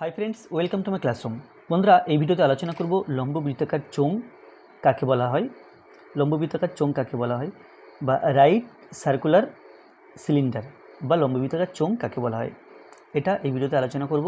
Hi friends welcome to my classroom বন্ধুরা, এই ভিডিওতে আলোচনা করব লম্ব বৃত্তাকার চোং কাকে বলা হয়? লম্ব বৃত্তাকার চোং কাকে বলা হয়? বা রাইট সার্কুলার সিলিন্ডার বা লম্ব বৃত্তাকার চোং কাকে বলা হয়? এটা এই ভিডিওতে আলোচনা করব।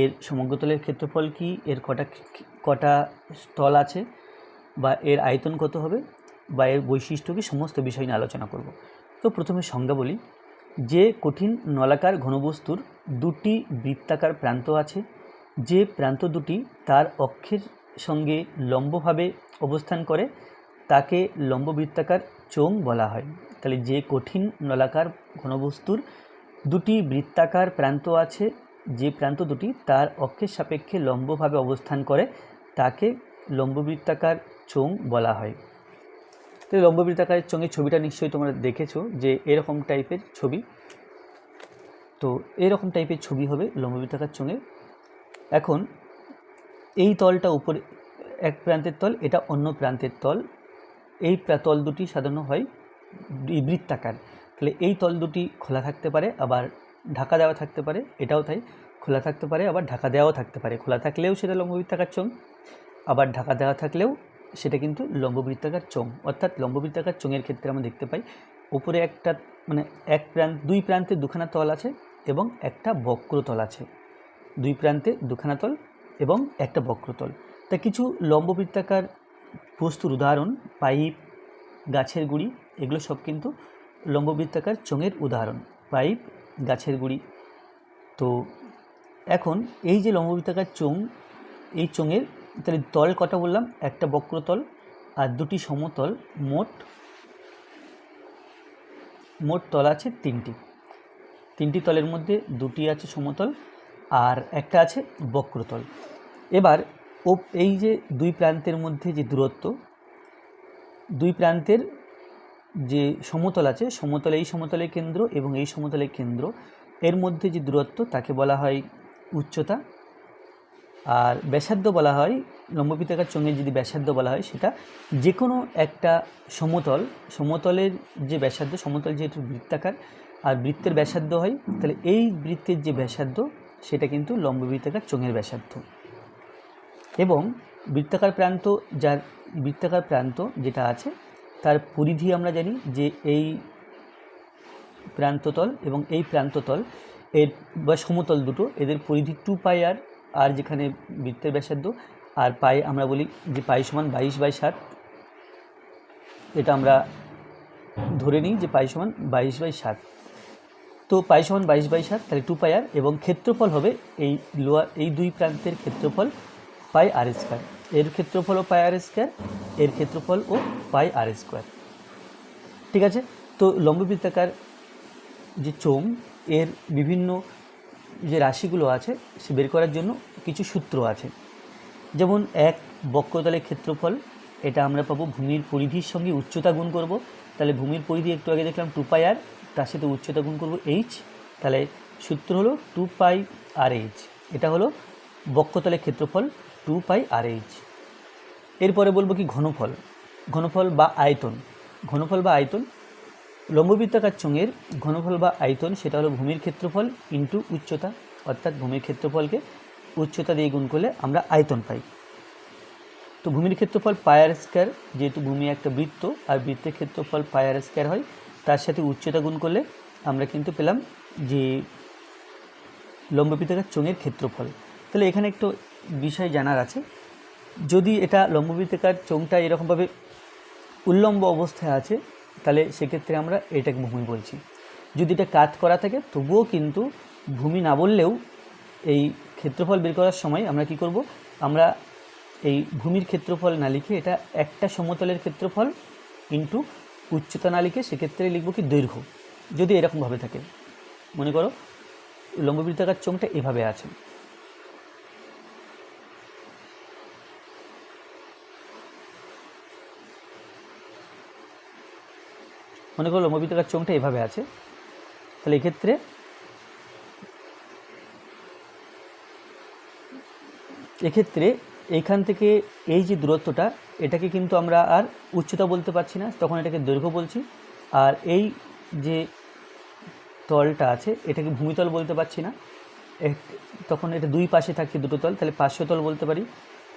এর সমগ্রতলের ক্ষেত্রফল কি? এর কটা কটা স্থল আছে? বা এর আয়তন কত হবে? বা এর বৈশিষ্ট্য কি? সমস্ত বিষয় নিয়ে আলোচনা করব। তো প্রথমে সংজ্ঞা বলি। যে কঠিন নলাকার ঘনবস্তুর দুটি বৃত্তাকার প্রান্ত আছে, যে প্রান্ত দুটি তার অক্ষের সঙ্গে লম্বভাবে অবস্থান করে, তাকে লম্ব বৃত্তাকার চোং বলা হয়। তাহলে যে কঠিন নলাকার ঘনবস্তুর দুটি বৃত্তাকার প্রান্ত আছে, যে প্রান্ত দুটি তার অক্ষের সাপেক্ষে লম্বভাবে অবস্থান করে, তাকে লম্ববৃত্তাকার চোং বলা হয়। তো এই লম্ববৃত্তাকারের চোঙের ছবিটা নিশ্চয়ই তোমরা দেখেছ যে এরকম টাইপের ছবি। তো এরকম টাইপের ছবি হবে লম্ববৃত্তাকার চোঙের এখন এই তলটা উপরে, এক প্রান্তের তল, এটা অন্য প্রান্তের তল। এই তল দুটি সাধারণ হয় বৃত্তাকার। তাহলে এই তল দুটি খোলা থাকতে পারে, আবার ঢাকা দেওয়া থাকতে পারে, এটাও তাই। খোলা থাকতে পারে, আবার ঢাকা দেওয়াও থাকতে পারে। খোলা থাকলেও সেটা লম্ববৃত্তাকার চোঙ আবার ঢাকা দেওয়া থাকলেও সেটা কিন্তু লম্ববৃত্তাকার চোঙ। অর্থাৎ লম্ববৃত্তাকার চোঙের ক্ষেত্রে আমরা দেখতে পাই, উপরে একটা মানে এক প্রান্ত, দুই প্রান্তে দুখানা তল আছে এবং একটা বক্রতল আছে। দুই প্রান্তে দুখানা তল এবং একটা বক্রতল তা কিছু লম্ববৃত্তাকার বস্তুর উদাহরণ, পাইপ, গাছের গুঁড়ি, এগুলো সব কিন্তু লম্ববৃত্তাকার চোঙের উদাহরণ। পাইপ, গাছের গুঁড়ি। তো এখন এই যে লম্ববৃত্তাকার চোঙ, এই চোঙের তাহলে তল কটা বললাম? একটা বক্রতল আর দুটি সমতল, মোট মোট তল আছে তিনটি। তিনটি তলের মধ্যে দুটি আছে সমতল আর একটা আছে বক্রতল। এবার ও এই যে দুই প্রান্তের মধ্যে যে দূরত্ব, দুই প্রান্তের যে সমতল আছে, সমতল এই সমতলের কেন্দ্র এবং এই সমতলের কেন্দ্র, এর মধ্যে যে দূরত্ব তাকে বলা হয় উচ্চতা। আর ব্যাসার্ধ বলা হয় লম্বপিতাকার চোঙের যদি ব্যাসার্ধ বলা হয়, সেটা যে কোনো একটা সমতল, সমতলের যে ব্যাসার্ধ, সমতল যেহেতু বৃত্তাকার, আর বৃত্তের ব্যাসার্ধ হয়, তাহলে এই বৃত্তের যে ব্যাসার্ধ, সেটা কিন্তু লম্ববৃত্তাকার চোঙের ব্যাসার্ধ। এবং বৃত্তাকার প্রান্ত, যার বৃত্তাকার প্রান্ত যেটা আছে, তার পরিধি আমরা জানি যে এই প্রান্ততল এবং এই প্রান্ততল এর বা সমতল দুটো, এদের পরিধি টু পাই আর আর যেখানে বৃত্তের ব্যাসার্ধ, আর পাই আমরা বলি যে পাই সমান বাইশ বাই সাত। এটা আমরা ধরে নিই যে পাই সমান বাইশ বাই সাত। তো পাই সমান বাইশ বাই সাত, তাহলে টু পাই আর এবং ক্ষেত্রফল হবে এই লোয়ার এই দুই প্রান্তের ক্ষেত্রফল পাই আর স্কোয়ার এর ক্ষেত্রফল ও পাই আর স্কোয়ার এর ক্ষেত্রফল ও পাই আর স্কোয়ার ঠিক আছে? তো লম্ববৃত্তাকার যে চোম এর বিভিন্ন যে রাশিগুলো আছে, সে বের করার জন্য কিছু সূত্র আছে। যেমন এক, বক্রতলের ক্ষেত্রফল, এটা আমরা পাবো ভূমির পরিধির সঙ্গে উচ্চতা গুণ করব। তাহলে ভূমির পরিধি একটু আগে দেখলাম টু পাই আর তার সাথে উচ্চতা গুণ করব এইচ তাহলে সূত্র হলো টু পাই আর এইচ এটা হলো বক্রতলের ক্ষেত্রফল টু পাই আর এইচ এরপরে বলব কি ঘনফল। ঘনফল বা আয়তন। ঘনফল বা আয়তন লম্ববৃত্তাকার চোঙের ঘনফল বা আয়তন, সেটা হলো ভূমির ক্ষেত্রফল ইন্টু উচ্চতা, অর্থাৎ ভূমির ক্ষেত্রফলকে উচ্চতা দিয়ে গুণ করলে আমরা আয়তন পাই। তো ভূমির ক্ষেত্রফল পায়ার স্কোয়ার যেহেতু ভূমি একটা বৃত্ত, আর বৃত্তের ক্ষেত্রফল পায়ার স্কোয়ার হয়, তার সাথে উচ্চতা গুণ করলে আমরা কিন্তু পেলাম যে লম্ববৃত্তাকার চোঙের ক্ষেত্রফল। তাহলে এখানে একটু বিষয় জানার আছে। যদি এটা লম্ববৃত্তাকার চোঙটা এরকমভাবে উল্লম্ব অবস্থায় আছে তাহলে সেক্ষেত্রে আমরা এটাকে ভূমি বলছি। যদি এটা কাত করা থাকে, তবুও কিন্তু ভূমি না বললেও এই ক্ষেত্রফল বের করার সময় আমরা কি করব? আমরা এই ভূমির ক্ষেত্রফল না লিখে এটা একটা সমতলের ক্ষেত্রফল ইন্টু উচ্চতা না লিখে সেক্ষেত্রে লিখব কি দৈর্ঘ্য। যদি এরকমভাবে থাকে, মনে করো, লম্ববৃত্তাকার চোঙটা এভাবে আছে। মনে করো লম্ববৃত্তাকার চোঙটা এভাবে আছে। তাহলে এক্ষেত্রে এক্ষেত্রে এইখান থেকে এই যে দূরত্বটা, এটাকে কিন্তু আমরা আর উচ্চতা বলতে পারছি না, তখন এটাকে দৈর্ঘ্য বলছি। আর এই যে তলটা আছে, এটাকে ভূমিতল বলতে পারছি না। তখন এটা দুই পাশে থাকে দুটো তল, তাহলে পার্শ্বতল বলতে পারি।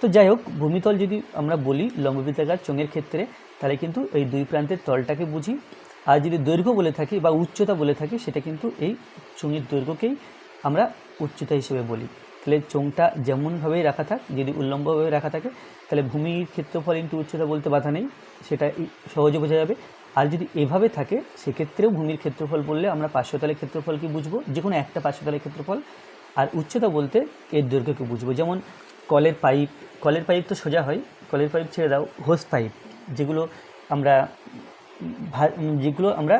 তো যাই হোক, ভূমিতল যদি আমরা বলি লম্ববৃত্তাকার চোঙের ক্ষেত্রে, তাহলে কিন্তু এই দুই প্রান্তের তলটাকে বুঝি। আর যদি দৈর্ঘ্য বলে থাকি বা উচ্চতা বলে থাকি, সেটা কিন্তু এই চোঙের দৈর্ঘ্যকেই আমরা উচ্চতা হিসেবে বলি। তাহলে চোঙটা যেমনভাবেই রাখা থাক, যদি উল্লম্বভাবে রাখা থাকে, তাহলে ভূমির ক্ষেত্রফল ইন্টু উচ্চতা বলতে বাধা নেই, সেটা সহজে বোঝা যাবে। আর যদি এভাবে থাকে, সেক্ষেত্রেও ভূমির ক্ষেত্রফল বললে আমরা পার্শ্বতলের ক্ষেত্রফলকে বুঝব? যে কোনো একটা পার্শ্বতলের ক্ষেত্রফল। আর উচ্চতা বলতে এর দৈর্ঘ্যকে বুঝব। যেমন কলের পাইপ কলের পাইপ তো সোজা হয়, কলের পাইপ ছেড়ে দাও, হোস পাইপ, যেগুলো আমরা যেগুলো আমরা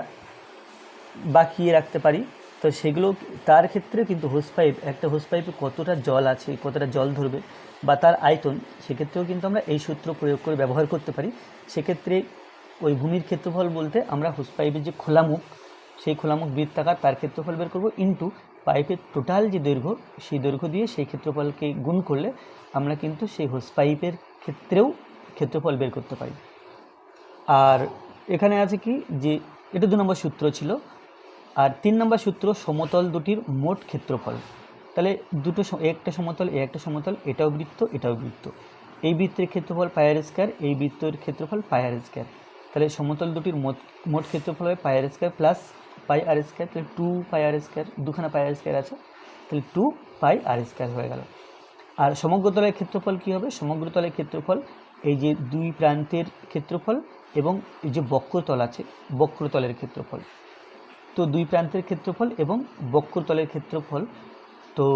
বাকিয়ে রাখতে পারি। তো সেগুলো তার ক্ষেত্রে কিন্তু হোস পাইপ একটা হোস পাইপে কতটা জল আছে, কতটা জল ধরবে বা তার আয়তন, সেক্ষেত্রেও কিন্তু আমরা এই সূত্র প্রয়োগ করে ব্যবহার করতে পারি। সেক্ষেত্রে ওই ভূমির ক্ষেত্রফল বলতে আমরা হোস পাইপের যে খোলামুখ সেই খোলামুখ বৃত্তাকার, তার ক্ষেত্রফল বের করব ইন্টু পাইপের টোটাল যে দৈর্ঘ্য, সেই দৈর্ঘ্য দিয়ে সেই ক্ষেত্রফলকে গুণ করলে আমরা কিন্তু সেই হোস পাইপের ক্ষেত্রেও ক্ষেত্রফল বের করতে পারি। আর এখানে আছে কি যে এটা দু নম্বর সূত্র ছিল, আর তিন নম্বর সূত্র সমতল দুটির মোট ক্ষেত্রফল। তাহলে দুটো একটা সমতল, এ একটা সমতল, এটাও বৃত্ত এটাও বৃত্ত। এই বৃত্তের ক্ষেত্রফল পায়ার স্কোয়ার এই বৃত্তের ক্ষেত্রফল পায়ার স্কোয়ার তাহলে সমতল দুটির মোট মোট ক্ষেত্রফল হবে pi r square plus pi r square তাহলে টু পাই আর স্কোয়ার দুখানা পাই আর স্কোয়ার আছে, তাহলে টু পাই আর স্কোয়ার হয়ে গেল। আর সমগ্র তলের ক্ষেত্রফল কী হবে? সমগ্র তলের ক্ষেত্রফল এই যে দুই প্রান্তের ক্ষেত্রফল এবং এই যে বক্রতল আছে, বক্রতলের ক্ষেত্রফল। তো দুই প্রান্তের ক্ষেত্রফল এবং বক্রতলের ক্ষেত্রফল। তো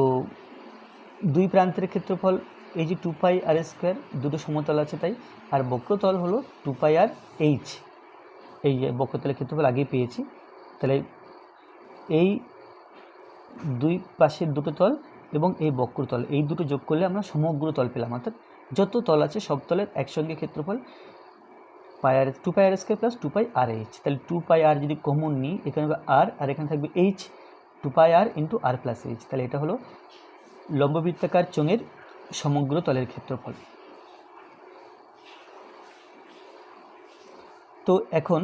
দুই প্রান্তের ক্ষেত্রফল, এই যে টু পাই আর স্কোয়ার দুটো সমতল আছে তাই। আর বক্রতল হলো টু পাই আর এইচ এই যে বক্রতলের ক্ষেত্রফল আগেই পেয়েছি। তাহলে এই দুই পাশের দুটো তল এবং এই বক্রতল, এই দুটো যোগ করলে আমরা সমগ্র তল পেলাম। অর্থাৎ যত তল আছে সব তলের একসঙ্গে ক্ষেত্রফল। Pi r two pi r square plus two pi r h তাহলে টু পাই আর যদি কমন নিই, এখানে হবে আর আর এখানে থাকবে h two pi r into r plus h তাহলে এটা হলো লম্ববৃত্তাকার চোঙের সমগ্র তলের ক্ষেত্রফল। তো এখন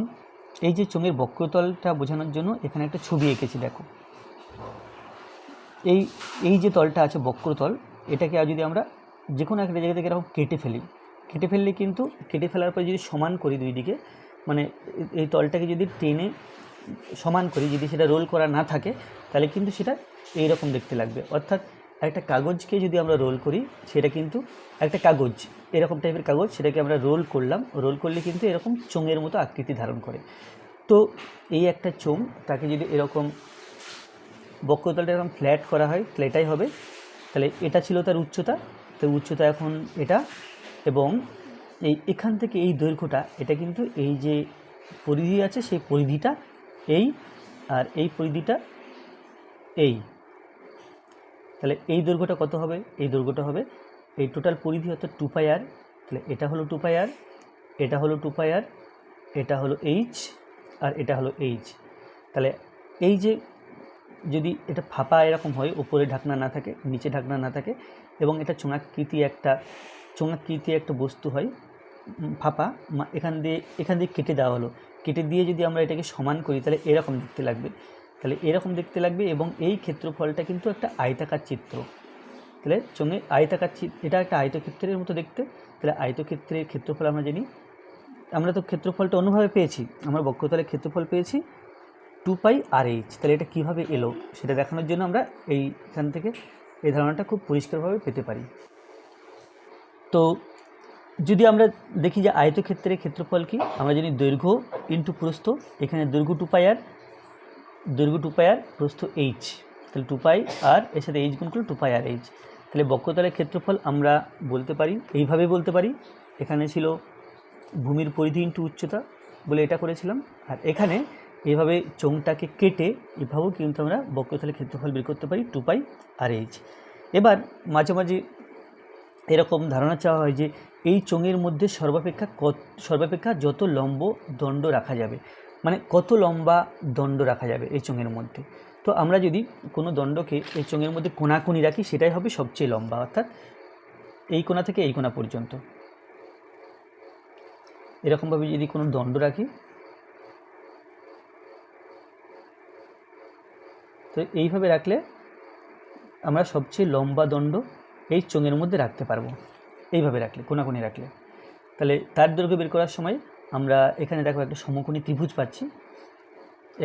এই যে চোঙের বক্রতলটা বোঝানোর জন্য এখানে একটা ছবি এঁকেছি, দেখো। এই এই যে তলটা আছে বক্রতল, এটাকে যদি আমরা যে কোনো একটা জায়গা থেকে এরকম কেটে ফেলি কেটে ফেললে কিন্তু, কেটে ফেলার পরে যদি সমান করি দুই দিকে মানে এই তলটাকে যদি টেনে সমান করি, যদি সেটা রোল করা না থাকে, তাহলে কিন্তু সেটা এই রকম দেখতে লাগবে। অর্থাৎ একটা কাগজকে যদি আমরা রোল করি, সেটা কিন্তু একটা কাগজ, এরকম টাইপের কাগজ, সেটাকে আমরা রোল করলাম, রোল করলে কিন্তু এরকম চোঙের মতো আকৃতি ধারণ করে। তো এই একটা চোঙ, তাকে যদি এরকম বক্রতলটা এরকম ফ্ল্যাট করা হয় তাহলে এটাই হবে, তাহলে এটা ছিল তার উচ্চতা, তো উচ্চতা এখন এটা এবং এই এখান থেকে এই দৈর্ঘ্যটা, এটা কিন্তু এই যে পরিধি আছে, সেই পরিধিটা এই আর এই পরিধিটা এই। তাহলে এই দৈর্ঘ্যটা কত হবে? এই দৈর্ঘ্যটা হবে এই টোটাল পরিধি অর্থাৎ টু পাই আর তাহলে এটা হলো টু পাই আর এটা হলো টু পাই আর এটা হলো এইচ আর এটা হলো এইচ তাহলে এই যে যদি এটা ফাঁপা এরকম হয় উপরে ঢাকনা না থাকে, নিচে ঢাকনা না থাকে এবং এটা চোঙাকৃতি একটা চোঙাকৃতি একটা বস্তু হয় ফাঁপা এখান দিয়ে এখান দিয়ে কেটে দেওয়া হলো। কেটে দিয়ে যদি আমরা এটাকে সমান করি, তাহলে এরকম দেখতে লাগবে। তাহলে এরকম দেখতে লাগবে এবং এই ক্ষেত্রফলটা কিন্তু একটা আয়তাকার চিত্র। তাহলে চোঙে আয়তাকার চিত্র এটা একটা আয়তক্ষেত্রের মতো দেখতে। তাহলে আয়তক্ষেত্রের ক্ষেত্রফল আমরা জানি, আমরা তো ক্ষেত্রফলটা অন্যভাবে পেয়েছি। আমরা বক্রতলের ক্ষেত্রফল পেয়েছি টু পাই আর এইচ। তাহলে এটা কীভাবে এলো, সেটা দেখানোর জন্য আমরা এইখান থেকে এই ধারণাটা খুব পরিষ্কারভাবে পেতে পারি। তো যদি আমরা দেখি যে আয়তক্ষেত্রের ক্ষেত্রফল কি, আমরা জানি দৈর্ঘ্য ইন্টু প্রস্থ, এখানে দৈর্ঘ্য টু পাই আর দৈর্ঘ্য টু পাই আর প্রস্থ এইচ তাহলে টু পাই আর এর সাথে এইচ গুণ করলে টু পাই আর এইচ তাহলে বক্রতলের ক্ষেত্রফল আমরা বলতে পারি, এইভাবে বলতে পারি, এখানে ছিল ভূমির পরিধি ইন্টু উচ্চতা বলে এটা করেছিলাম, আর এখানে এভাবে চোঙটাকে কেটে এভাবেও কিন্তু আমরা বক্রতলের ক্ষেত্রফল বের করতে পারি টু পাই আর এইচ এবার মাঝে মাঝে এরকম ধারণা চাওয়া হয় যে এই চোঙের মধ্যে সর্বাপেক্ষা কত, সর্বাপেক্ষা যত লম্ব দণ্ড রাখা যাবে মানে কত লম্বা দণ্ড রাখা যাবে এই চোঙের মধ্যে। তো আমরা যদি কোনো দণ্ডকে এই চোঙের মধ্যে কোনাকুনি রাখি, সেটাই হবে সবচেয়ে লম্বা, অর্থাৎ এই কোণা থেকে এই কোণা পর্যন্ত। এরকমভাবে যদি কোনো দণ্ড রাখি, তো এইভাবে রাখলে আমরা সবচেয়ে লম্বা দণ্ড এই চোঙের মধ্যে রাখতে পারব। এইভাবে রাখলে, কোনাকুনি রাখলে। তাহলে তার দৈর্ঘ্য বের করার সময় আমরা এখানে দেখো একটা সমকোণী ত্রিভুজ পাচ্ছি।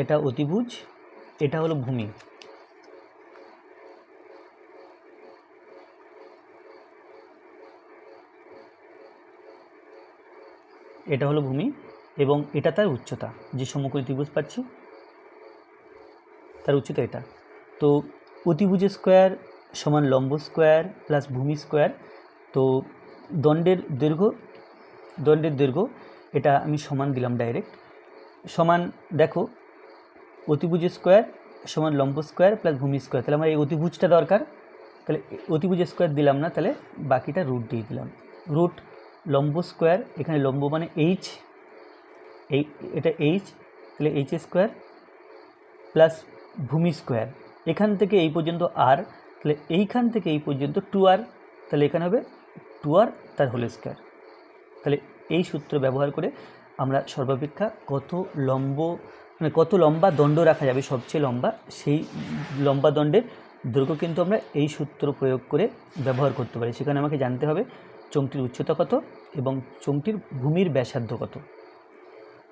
এটা অতিভুজ, এটা হলো ভূমি। এটা হলো ভূমি এবং এটা তার উচ্চতা, যে সমকোণী ত্রিভুজ পাচ্ছি, তার উচ্চতা এটা। তো অতিভুজ স্কোয়ার সমান লম্ব স্কোয়ার প্লাস ভূমি স্কোয়ার। তো দণ্ডের দৈর্ঘ্য দণ্ডের দৈর্ঘ্য, এটা আমি সমান দিলাম ডাইরেক্ট সমান দেখো, অতিভুজ স্কোয়ার সমান লম্ব স্কোয়ার প্লাস ভূমি স্কোয়ার। তাহলে আমার এই অতিভুজটা দরকার। তাহলে অতিভুজ স্কোয়ার দিলাম না, তাহলে বাকিটা রুট দিয়ে দিলাম। রুট লম্ব স্কোয়ার, এখানে লম্ব মানে এইচ এই, এটা এইচ তাহলে এইচ স্কোয়ার প্লাস ভূমি স্কোয়ার। এখান থেকে এই পর্যন্ত আর তাহলে এইখান থেকে এই পর্যন্ত টু আর, তাহলে এখানে হবে টু আর, তার হোল স্কোয়ার। তাহলে এই সূত্র ব্যবহার করে আমরা সর্বাপেক্ষা কত লম্ব মানে কত লম্বা দণ্ড রাখা যাবে, সবচেয়ে লম্বা, সেই লম্বা দণ্ডের দৈর্ঘ্য কিন্তু আমরা এই সূত্র প্রয়োগ করে ব্যবহার করতে পারি। সেখানে আমাকে জানতে হবে চোঙটির উচ্চতা কত এবং চোঙটির ভূমির ব্যাসার্ধ কত।